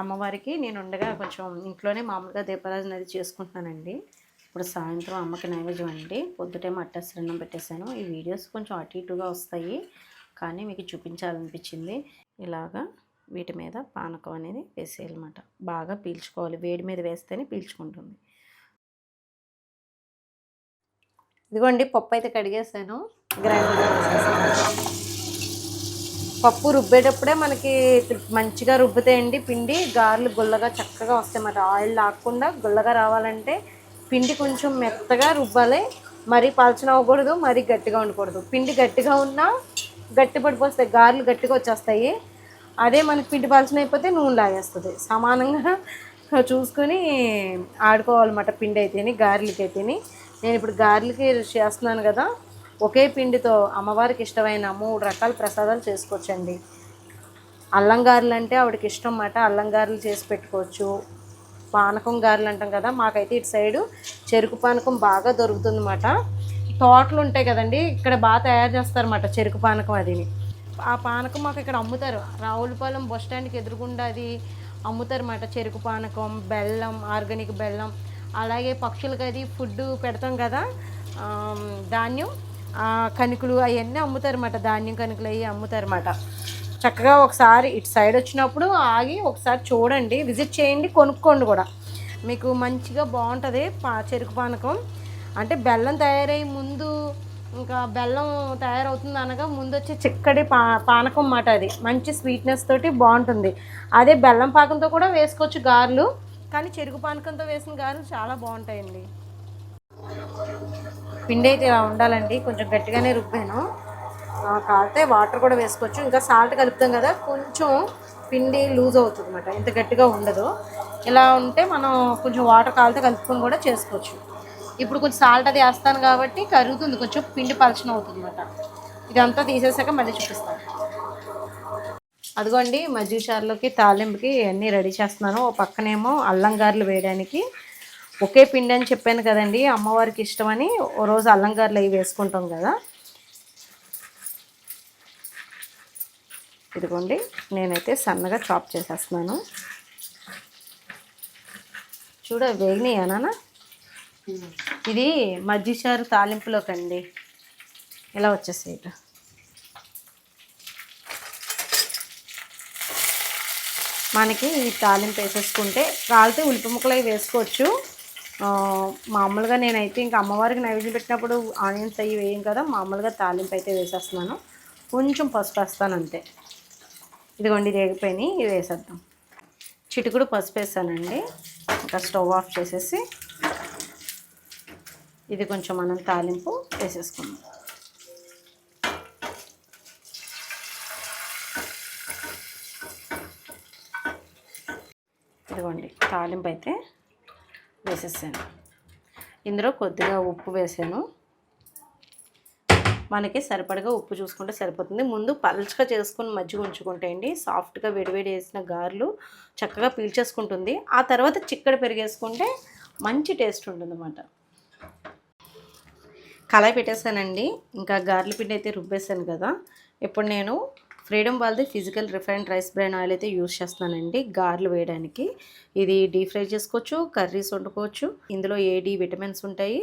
అమ్మవారికి నేను ఉండగా కొంచెం ఇంట్లోనే మామూలుగా దీపారాధన అది చేసుకుంటున్నానండి. ఇప్పుడు సాయంత్రం అమ్మకి నైవేద్యం అండి. పొద్దుటేమో అట్టసరన్నం పెట్టేశాను. ఈ వీడియోస్ కొంచెం అటు ఇటుగా వస్తాయి. కానీ మీకు చూపించాలనిపించింది. ఇలాగా వీటి మీద పానకం అనేది వేసేయాలన్నమాట. బాగా పీల్చుకోవాలి. వేడి మీద వేస్తేనే పీల్చుకుంటుంది. ఇదిగోండి పప్పు అయితే కడిగేసాను గ్రైండర్ పప్పు రుబ్బేటప్పుడే మనకి మంచిగా రుబ్బుతాయండి పిండి. గారెలు గుల్లగా చక్కగా వస్తాయి. మరి ఆయిల్ లాక్కుండా గుల్లగా రావాలంటే పిండి కొంచెం మెత్తగా రుబ్బాలి. మరీ పలచన అవ్వకూడదు మరీ గట్టిగా ఉండకూడదు. పిండి గట్టిగా ఉన్నా గట్టి పడిపోస్తాయి. గారెలు గట్టిగా వచ్చేస్తాయి. అదే మనకి పిండి పలచన అయిపోతే నూనె లాగేస్తుంది. సమానంగా చూసుకొని ఆడుకోవాలన్నమాట పిండి అయితేని గారెలకి అయితేని నేను ఇప్పుడు గారెలకి చేస్తున్నాను కదా. ఒకే పిండితో అమ్మవారికి ఇష్టమైన మూడు రకాల ప్రసాదాలు చేసుకోవచ్చండి. అల్లంగారులు అంటే ఆవిడకి ఇష్టం అన్నమాట. అల్లంగారులు చేసి పెట్టుకోవచ్చు. పానకం గారెలు అంటాం కదా మాకైతే ఇటు సైడు చెరుకు పానకం బాగా దొరుకుతుంది అన్నమాట. తోటలు ఉంటాయి కదండి ఇక్కడ బాగా తయారు చేస్తారన్నమాట చెరుకు పానకం అది. ఆ పానకం మాకు ఇక్కడ అమ్ముతారు. రావులపాలెం బస్ స్టాండ్కి ఎదురుగుండా అది అమ్ముతారన్నమాట చెరుకు పానకం బెల్లం ఆర్గానిక్ బెల్లం అలాగే పక్షులకి అది ఫుడ్ పెడతాం కదా ధాన్యం. కణికలు అవన్నీ అమ్ముతారన్నమాట ధాన్యం కణికలు అవి అమ్ముతారన్నమాట. చక్కగా ఒకసారి ఇటు సైడ్ వచ్చినప్పుడు ఆగి ఒకసారి చూడండి విజిట్ చేయండి కొనుక్కోండి కూడా. మీకు మంచిగా బాగుంటుంది పా చెరుకు పానకం. అంటే బెల్లం తయారయ్యే ముందు ఇంకా బెల్లం తయారవుతుంది అనగా ముందు వచ్చే చిక్కడి పా పానకం మాట అది. మంచి స్వీట్నెస్ తోటి బాగుంటుంది. అదే బెల్లం పాకంతో కూడా వేసుకోవచ్చు గారెలు కానీ చెరుకు పానకంతో వేసిన గారెలు చాలా బాగుంటాయండి. పిండి అయితే ఇలా ఉండాలండి. కొంచెం గట్టిగానే రుబ్బాను. కాలితే వాటర్ కూడా వేసుకోవచ్చు. ఇంకా సాల్ట్ కలుపుతాం కదా కొంచెం పిండి లూజ్ అవుతుంది అనమాట ఇంత గట్టిగా ఉండదు. ఇలా ఉంటే మనం కొంచెం వాటర్ కాలితే కలుపుకొని కూడా చేసుకోవచ్చు. ఇప్పుడు కొంచెం సాల్ట్ అది వేస్తాను కాబట్టి కరుగుతుంది. కొంచెం పిండి పలచన అవుతుంది అనమాట ఇదంతా తీసేసాక మళ్ళీ చూపిస్తాను. అదిగోండి మజ్జిగ చారులోకి తాలింపుకి అన్నీ రెడీ చేస్తున్నాను. ఓ పక్కనేమో అల్లం గారెలు వేయడానికి ఒకే పిండి అని చెప్పాను కదండి అమ్మవారికి ఇష్టమని ఓ రోజు అల్లంగారులు అవి వేసుకుంటాం కదా. ఇదిగోండి నేనైతే సన్నగా చాప్ చేసేస్తున్నాను. చూడ వేగినాయనా ఇది మజ్జిచారు తాలింపులోకండి. ఇలా వచ్చేసాయి ఇటు? మనకి ఈ తాలింపు వేసేసుకుంటే కాలితే ఉల్లిపి ముక్కలు అవి వేసుకోవచ్చు. మామూలుగా నేనైతే ఇంకా అమ్మవారికి నైవేద్యం పెట్టినప్పుడు ఆనియన్స్ అవి వేయం కదా మామూలుగా తాలింపు అయితే వేసేస్తున్నాను. కొంచెం పసుపు వేస్తాను అంతే. ఇదిగోండి ఇది వేగిపోయినాయి ఇవి వేసేద్దాం. చిటికుడు పసుపు వేసానండి. ఇంకా స్టవ్ ఆఫ్ చేసేసి ఇది కొంచెం మనం తాలింపు వేసేసుకుందాం. ఇదిగోండి తాలింపు అయితే వేసేసాను. ఇందులో కొద్దిగా ఉప్పు వేసాను. మనకి సరిపడగా ఉప్పు చూసుకుంటే సరిపోతుంది. ముందు పలుచగా చేసుకుని మజ్జిగ ఉంచుకుంటే అండి సాఫ్ట్గా వేడివేడి వేసిన గారెలు చక్కగా పీల్చేసుకుంటుంది. ఆ తర్వాత చిక్కడి పెరిగేసుకుంటే మంచి టేస్ట్ ఉంటుంది అన్నమాట కళాయి పెట్టేశానండి ఇంకా గార్లి పిండి అయితే రుబ్బేశాను కదా. ఇప్పుడు నేను ఫ్రీడమ్ వాళ్ళది physical refined rice bran oil అయితే యూస్ చేస్తున్నానండి. గార్లు వేయడానికి. ఇది డీప్ ఫ్రై చేసుకోవచ్చు కర్రీస్ వండుకోవచ్చు. ఇందులో ఏడి విటమిన్స్ ఉంటాయి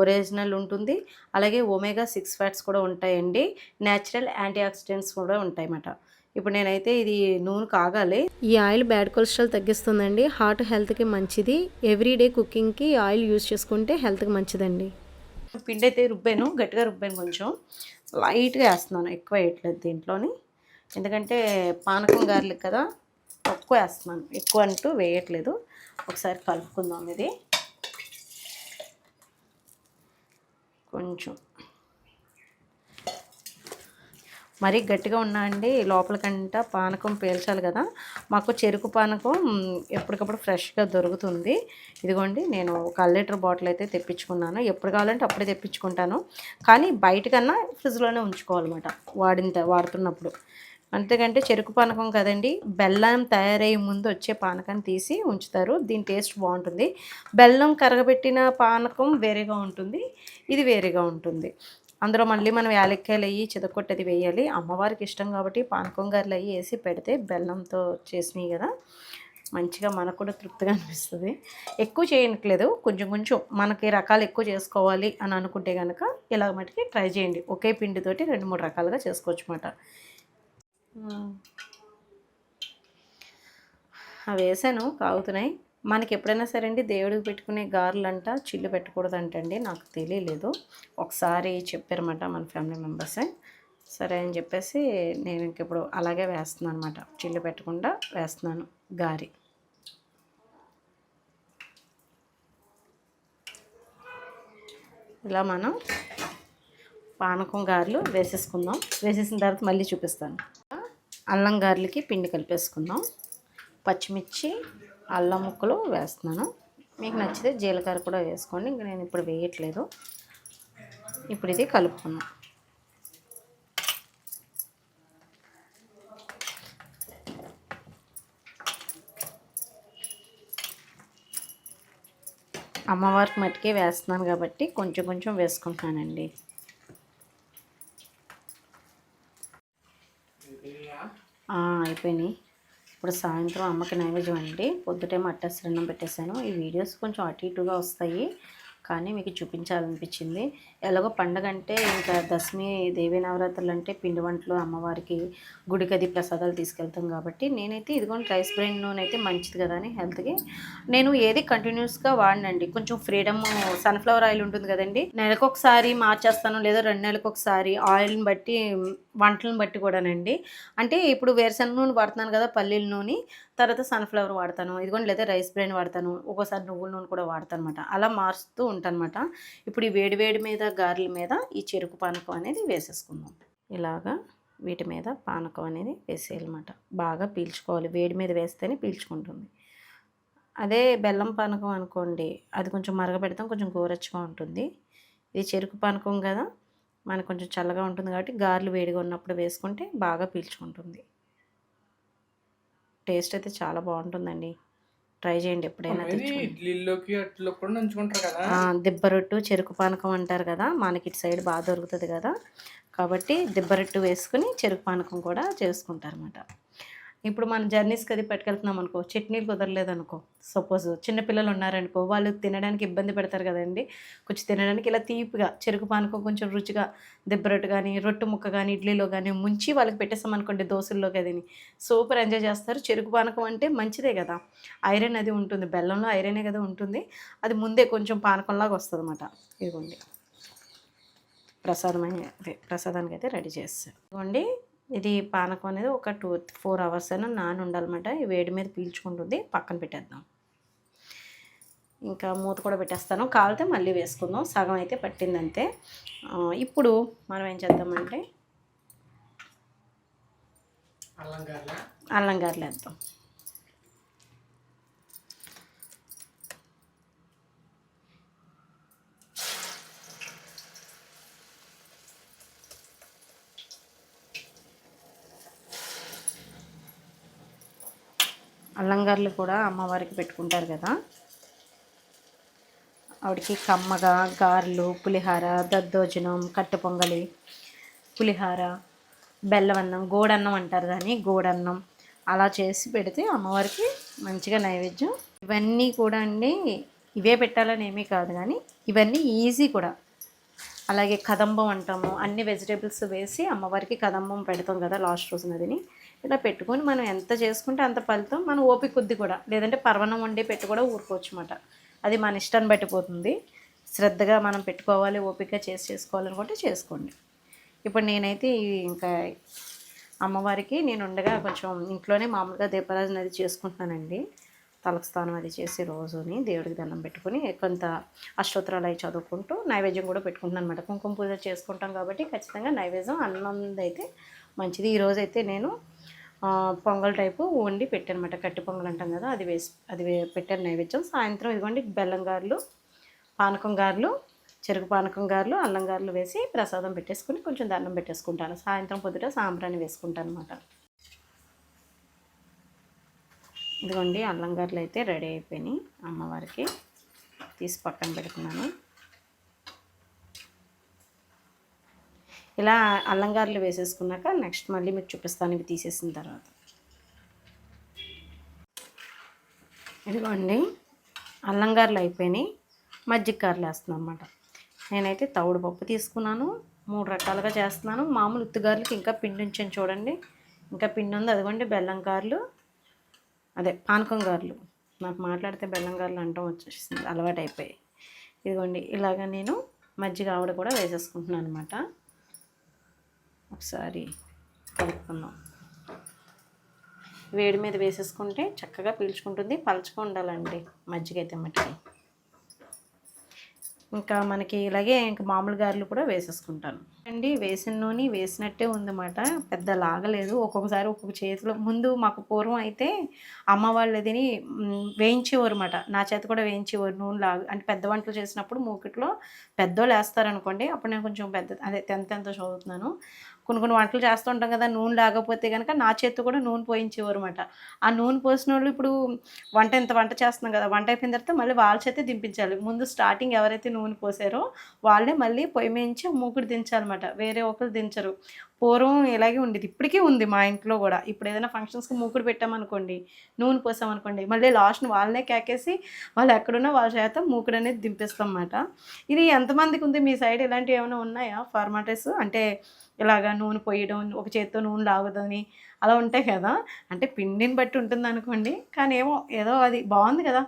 ఒరిజినల్ ఉంటుంది. అలాగే ఒమేగా సిక్స్ ఫ్యాట్స్ కూడా ఉంటాయండి. న్యాచురల్ యాంటీ ఆక్సిడెంట్స్ కూడా ఉంటాయి అన్నమాట ఇప్పుడు నేనైతే ఇది నూనె కాగాలి. ఈ ఆయిల్ బ్యాడ్ కొలెస్ట్రాల్ తగ్గిస్తుందండి. హార్ట్ హెల్త్కి మంచిది. ఎవ్రీడే కుకింగ్కి ఆయిల్ యూస్ చేసుకుంటే హెల్త్కి మంచిదండి. పిండి అయితే రుబ్బాను గట్టిగా రుబ్బాను కొంచెం. లైట్గా వేస్తున్నాను ఎక్కువ వేయట్లేదు దీంట్లోని. ఎందుకంటే పానకం గారెలు కదా తక్కువ వేస్తున్నాను. ఎక్కువ అంటూ వేయట్లేదు. ఒకసారి కలుపుకుందాం ఇది. కొంచెం. మరీ గట్టిగా ఉన్నా అండి లోపలికంట పానకం పేల్చాలి కదా. మాకు చెరుకు పానకం ఎప్పటికప్పుడు ఫ్రెష్గా దొరుకుతుంది. ఇదిగోండి నేను ఒక లీటర్ బాటిల్ అయితే తెప్పించుకున్నాను. ఎప్పుడు కావాలంటే అప్పుడే తెప్పించుకుంటాను. కానీ బయటకన్నా ఫ్రిడ్జ్లోనే ఉంచుకోవాలన్నమాట వాడిన వాడుతున్నప్పుడు. అంతేకంటే చెరుకు పానకం కదండి బెల్లం తయారయ్యే ముందు వచ్చే పానకాన్ని తీసి ఉంచుతారు. దీని టేస్ట్ బాగుంటుంది. బెల్లం కరగబెట్టిన పానకం వేరేగా ఉంటుంది ఇది వేరేగా ఉంటుంది. అందులో మళ్ళీ మనం యాలక్కాయలు అయ్యి చితకొట్టది వేయాలి. అమ్మవారికి ఇష్టం కాబట్టి పానకం గారెలు అయ్యి వేసి పెడితే బెల్లంతో చేసినవి కదా మంచిగా మనకు కూడా తృప్తిగా అనిపిస్తుంది. ఎక్కువ చేయట్లేదు కొంచెం కొంచెం మనకి రకాలు ఎక్కువ చేసుకోవాలి అని అనుకుంటే కనుక ఇలా మటుకి ట్రై చేయండి. ఒకే పిండితోటి రెండు మూడు రకాలుగా చేసుకోవచ్చు అన్నమాట. అవి వేసాను కాగుతున్నాయి. మనకి ఎప్పుడైనా సరే అండి దేవుడికి పెట్టుకునే గారెలంట చిల్లు పెట్టకూడదంటండి నాకు తెలియలేదు. ఒకసారి చెప్పారన్నమాట మన ఫ్యామిలీ మెంబర్సే. సరే అని చెప్పేసి నేను ఇంకెప్పుడు అలాగే వేస్తున్నాను అనమాట చిల్లు పెట్టకుండా వేస్తున్నాను గారి. ఇలా మనం పానకం గారెలు వేసేసుకుందాం. వేసేసిన తర్వాత మళ్ళీ చూపిస్తాను. అల్లం గారెలకి పిండి కలిపేసుకుందాం. పచ్చిమిర్చి అల్లం ముక్కలు వేస్తున్నాను. మీకు నచ్చితే జీలకర్ర కూడా వేసుకోండి. ఇంక నేను ఇప్పుడు వేయట్లేదు. ఇప్పుడు ఇది కలుపుకుందాం. అమ్మవారికి మట్టుకే వేస్తున్నాను కాబట్టి కొంచెం కొంచెం వేసుకుంటున్నానండి అయిపోయినాయి. ఇప్పుడు సాయంత్రం అమ్మకి నైవేద్యం అండి. పొద్దుటేమో అట్టసరన్నం పెట్టేశాను. ఈ వీడియోస్ కొంచెం అటు ఇటుగా వస్తాయి. కానీ మీకు చూపించాలనిపించింది. ఎలాగో పండగ అంటే ఇంకా దశమి దేవి నవరాత్రులు అంటే పిండి వంటలు అమ్మవారికి గుడికి అది ప్రసాదాలు తీసుకెళ్తాం కాబట్టి నేనైతే ఇదిగోండి రైస్ బ్రెయిన్ నూనె అయితే మంచిది కదా అని హెల్త్కి. నేను ఏది కంటిన్యూస్గా వాడినండి. కొంచెం ఫ్రీడమ్ సన్ఫ్లవర్ ఆయిల్ ఉంటుంది కదండి. నెలకొకసారి మార్చేస్తాను లేదా రెండు నెలలకు ఒకసారి ఆయిల్ని బట్టి వంటలను బట్టి కూడానండి. అంటే ఇప్పుడు వేరుశనగ నూనె వాడుతున్నాను కదా పల్లీల నూనె తర్వాత సన్ఫ్లవర్ వాడతాను. ఇదిగోండి లేదా రైస్ బ్రెయిన్ వాడతాను. ఒక్కోసారి నువ్వుల నూనె కూడా వాడతాను అనమాట అలా మారుస్తూ ఉంటానమాట. ఇప్పుడు ఈ వేడి వేడి మీద గారెల మీద ఈ చెరుకు పానకం అనేది వేసేసుకుందాం. ఇలాగా వీటి మీద పానకం అనేది వేసేయాలన్నమాట. బాగా పీల్చుకోవాలి. వేడి మీద వేస్తేనే పీల్చుకుంటుంది. అదే బెల్లం పానకం అనుకోండి అది కొంచెం మరగపెడతాం కొంచెం గోరచ్చగా ఉంటుంది. ఇది చెరుకు పానకం కదా మనకు కొంచెం చల్లగా ఉంటుంది కాబట్టి గారెలు వేడిగా ఉన్నప్పుడు వేసుకుంటే బాగా పీల్చుకుంటుంది. టేస్ట్ అయితే చాలా బాగుంటుందండి. ట్రై చేయండి ఎప్పుడైనా ఇడ్లీలోకి అట్లలో కూడా నంచుకుంటారు కదా? దిబ్బరొట్టు చెరుకు పానకం అంటారు కదా మనకి ఇటు సైడ్ బాగా దొరుకుతుంది కదా. కాబట్టి దిబ్బరొట్టు వేసుకుని చెరుకు పానకం కూడా చేసుకుంటారు అనమాట ఇప్పుడు మన జర్నీస్కి అది పెట్టుకెళ్తున్నాం అనుకో చట్నీలు కుదరలేదు అనుకో సపోజ్ చిన్నపిల్లలు ఉన్నారనుకో వాళ్ళు తినడానికి ఇబ్బంది పెడతారు కదండి. కొంచెం తినడానికి ఇలా తీపిగా చెరుకు పానకం కొంచెం రుచిగా దిబ్బరొట్టు కానీ రొట్టు ముక్క కానీ ఇడ్లీలో కానీ ముంచి వాళ్ళకి పెట్టేస్తాం అనుకోండి దోశల్లో కదని సూపర్ ఎంజాయ్ చేస్తారు. చెరుకు పానకం అంటే మంచిదే కదా. ఐరన్ అది ఉంటుంది. బెల్లంలో ఐరనే కదా ఉంటుంది. అది ముందే కొంచెం పానకంలాగా వస్తుంది అనమాట ఇదిగోండి. ప్రసాదం ప్రసాదానికి అయితే రెడీ చేస్తారు ఇదిగోండి. ఇది పానకం అనేది ఒక టూ ఫోర్ అవర్స్ అయినా నాని ఉండాలన్నమాట ఈ వేడి మీద పీల్చుకుంటుంది. పక్కన పెట్టేద్దాం. ఇంకా మూత కూడా పెట్టేస్తాను. కాలితే మళ్ళీ వేసుకుందాం. సగం అయితే పట్టిందంతే. ఇప్పుడు మనం ఏం చేద్దామంటే అల్లం గారెల? అల్లం గారెలు వేద్దాం అల్లంగారులు కూడా అమ్మవారికి పెట్టుకుంటారు కదా. ఆవిడకి కమ్మగా గారెలు పులిహార దద్దోజనం కట్టు పొంగలి పులిహార బెల్లవన్నం గోడన్నం అంటారు దాన్ని గోడన్నం. అలా చేసి పెడితే అమ్మవారికి మంచిగా నైవేద్యం. ఇవన్నీ కూడా అండి ఇవే పెట్టాలని ఏమీ కాదు కానీ ఇవన్నీ ఈజీ కూడా. అలాగే కదంబం అంటాము అన్ని వెజిటేబుల్స్ వేసి అమ్మవారికి కదంబం పెడతాం కదా లాస్ట్ రోజున నదిని. ఇలా పెట్టుకొని మనం ఎంత చేసుకుంటే అంత ఫలితం మనం ఓపిక కొద్ది కూడా. లేదంటే పర్వణం వండి పెట్టి కూడా ఊరుకోవచ్చు అన్నమాట అది మన ఇష్టాన్ని బట్టి పోతుంది శ్రద్ధగా మనం పెట్టుకోవాలి ఓపిక చేసి చేసుకోవాలనుకుంటే చేసుకోండి. ఇప్పుడు నేనైతే ఇంకా అమ్మవారికి నేను ఉండగా కొంచెం ఇంట్లోనే మామూలుగా దీపారాజన అది చేసుకుంటున్నానండి. తలకు స్నానం అది చేసి రోజుని దేవుడికి దండం పెట్టుకుని కొంత అష్టోత్తరాలు అవి చదువుకుంటూ నైవేద్యం కూడా పెట్టుకుంటున్నాను అనమాట కుంకుమ పూజ చేసుకుంటాం కాబట్టి ఖచ్చితంగా నైవేద్యం అన్నం అయితే మంచిది. ఈరోజు అయితే నేను పొంగల్ టైపు వండి పెట్టానమాట. కట్టి పొంగల్ అంటాం కదా అది వేసి అది పెట్టాను నైవేద్యం. సాయంత్రం ఇదిగోండి బెల్లం గారెలు పానకం గారెలు చెరుకు పానకం గారెలు అల్లం గారెలు వేసి ప్రసాదం పెట్టేసుకుని కొంచెం దండం పెట్టేసుకుంటాను. సాయంత్రం పొద్దుట సాంబ్రాన్ని వేసుకుంటాను అనమాట ఇదిగోండి అల్లం గారెలు అయితే రెడీ అయిపోయినాయి. అమ్మవారికి తీసి పక్కన పెడుతున్నాను. ఇలా అల్లం గారెలు వేసేసుకున్నాక నెక్స్ట్ మళ్ళీ మీకు చూపిస్తాను ఇవి తీసేసిన తర్వాత. ఇదిగోండి అల్లం గారెలు అయిపోయినాయి. మజ్జిగ గారెలు వేస్తున్నాను అనమాట నేనైతే తవుడు పప్పు తీసుకున్నాను. మూడు రకాలుగా చేస్తున్నాను. మామూలు ఉత్తుగారులకి ఇంకా పిండి ఉంచాను చూడండి. ఇంకా పిండి ఉంది. అదిగోండి బెల్లం గారెలు. అదే పానకం గారెలు. నాకు మాట్లాడితే బెల్లం గారెలు అంటాం వచ్చేసింది. అలవాటు అయిపోయి ఇదిగోండి ఇలాగ నేను మజ్జిగ ఆవిడ కూడా వేసేసుకుంటున్నాను అనమాట ఒకసారి కలుపుకుందాం. వేడి మీద వేసేసుకుంటే చక్కగా పీల్చుకుంటుంది. పలుచుకు ఉండాలండి మజ్జిగ అయితే మట్టికి ఇంకా మనకి ఇలాగే ఇంకా మామూలు గారెలు కూడా వేసేసుకుంటాను. అండి వేసిన నూనె వేసినట్టే ఉందన్నమాట. పెద్ద లాగలేదు ఒక్కొక్కసారి ఒక్కొక్క చేతిలో ముందు మాకు పూర్వం అయితే అమ్మ వాళ్ళు తిని వేయించేవారు అనమాట నా చేతి కూడా వేయించేవారు నూనె లాగా. అంటే పెద్ద వంటలు చేసినప్పుడు మూకిట్లో పెద్దోళ్ళు వేస్తారనుకోండి అప్పుడు నేను కొంచెం పెద్ద అదే టెన్త్ ఎంత చదువుతున్నాను. కొన్ని కొన్ని వంటలు చేస్తూ ఉంటాం కదా నూనె లేకపోతే కనుక నా చేత్తో కూడా నూనె పోయించేవారు అనమాట ఆ నూనె పోసిన వాళ్ళు ఇప్పుడు వంట ఎంత వంట చేస్తున్నాం కదా వంట అయిపోయిన తర్వాత మళ్ళీ వాళ్ళ చేతే దింపించాలి. ముందు స్టార్టింగ్ ఎవరైతే నూనె పోసారో వాళ్ళే మళ్ళీ పొయ్యి మేయించి మూకుడు దించాలన్నమాట. వేరే ఒకరు దించరు. పూర్వం ఇలాగే ఉండేది. ఇప్పటికీ ఉంది మా ఇంట్లో కూడా. ఇప్పుడు ఏదైనా ఫంక్షన్స్కి మూకుడు పెట్టామనుకోండి నూనె పోసామనుకోండి మళ్ళీ లాస్ట్ వాళ్ళనే కేకేసి వాళ్ళు ఎక్కడున్నా వాళ్ళ చేత మూకుడు అనేది దింపేస్తాం అన్నమాట ఇది ఎంతమందికి ఉంది? మీ సైడ్ ఇలాంటివి ఏమైనా ఉన్నాయా? ఫార్మాలిటీస్? అంటే ఇలాగా నూనె పోయడం ఒక చేత్తో నూనె లాగదని అలా ఉంటాయి కదా. అంటే పిండిని బట్టి ఉంటుంది అనుకోండి కానీ ఏమో ఏదో అది బాగుంది కదా.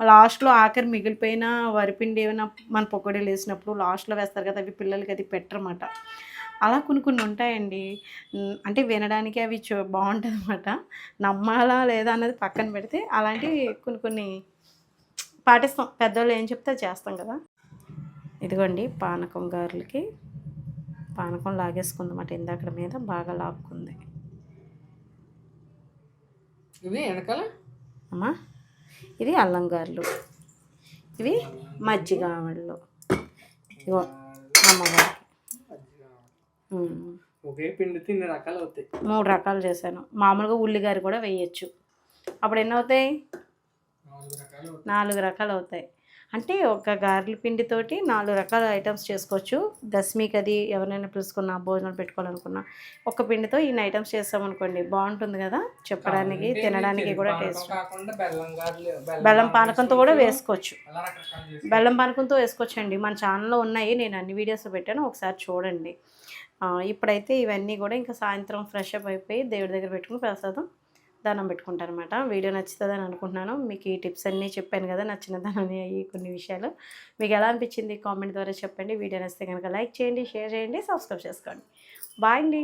లాస్ట్లో ఆఖరి మిగిలిపోయిన వరిపిండి ఏమైనా మన పొక్కడీలు వేసినప్పుడు లాస్ట్లో వేస్తారు కదా అవి పిల్లలకి అది పెట్టరమాట అలా కొన్ని కొన్ని ఉంటాయండి. అంటే వినడానికి అవి చూ బాగుంటుంది అనమాట నమ్మాలా లేదా అన్నది పక్కన పెడితే అలాంటివి కొన్ని కొన్ని పాటిస్తాం. పెద్దవాళ్ళు ఏం చెప్తే చేస్తాం కదా. ఇదిగోండి పానకం గారెలకి. పానకం లాగేసుకుందన్నమాట ఇందాక మీద. బాగా లాక్కుంది. ఇవి వెనకాల? అమ్మా ఇది అల్లం గారెలు. ఇవి మజ్జిగ ఆవిడలు ఇగో అమ్మగారికి ఉమ్. ఒకే పిండి తిన్ని రకాలు అవుతాయి. మూడు రకాలు చేశాను. మామూలుగా ఉల్లిగారి కూడా వేయచ్చు. అప్పుడు ఎన్ని అవుతాయి? నాలుగు రకాలు అవుతాయి. అంటే ఒక గారెల పిండితోటి నాలుగు రకాల ఐటమ్స్ చేసుకోవచ్చు. దశమికి అది ఎవరైనా పిలుచుకున్నా భోజనాలు పెట్టుకోవాలనుకున్నా ఒక పిండితో ఇన్ని ఐటమ్స్ చేస్తామనుకోండి బాగుంటుంది కదా? చెప్పడానికి తినడానికి కూడా టేస్ట్. బెల్లం పానకంతో కూడా వేసుకోవచ్చు. బెల్లం పానకంతో వేసుకోవచ్చండి. మన ఛానల్లో ఉన్నాయి నేను అన్ని వీడియోస్ పెట్టాను ఒకసారి చూడండి. ఇప్పుడైతే ఇవన్నీ కూడా ఇంకా సాయంత్రం ఫ్రెష్ అప్ అయిపోయి దేవుడి దగ్గర పెట్టుకుని ప్రసాదం దానం పెట్టుకుంటాను అనమాట వీడియో నచ్చుతుందని అనుకుంటున్నాను. మీకు ఈ టిప్స్ అన్నీ చెప్పాను కదా నచ్చినదానని అయ్యి కొన్ని విషయాలు. మీకు ఎలా అనిపించింది? కామెంట్ ద్వారా చెప్పండి. వీడియో నచ్చితే కనుక లైక్ చేయండి షేర్ చేయండి సబ్స్క్రైబ్ చేసుకోండి. బాయ్ అండి.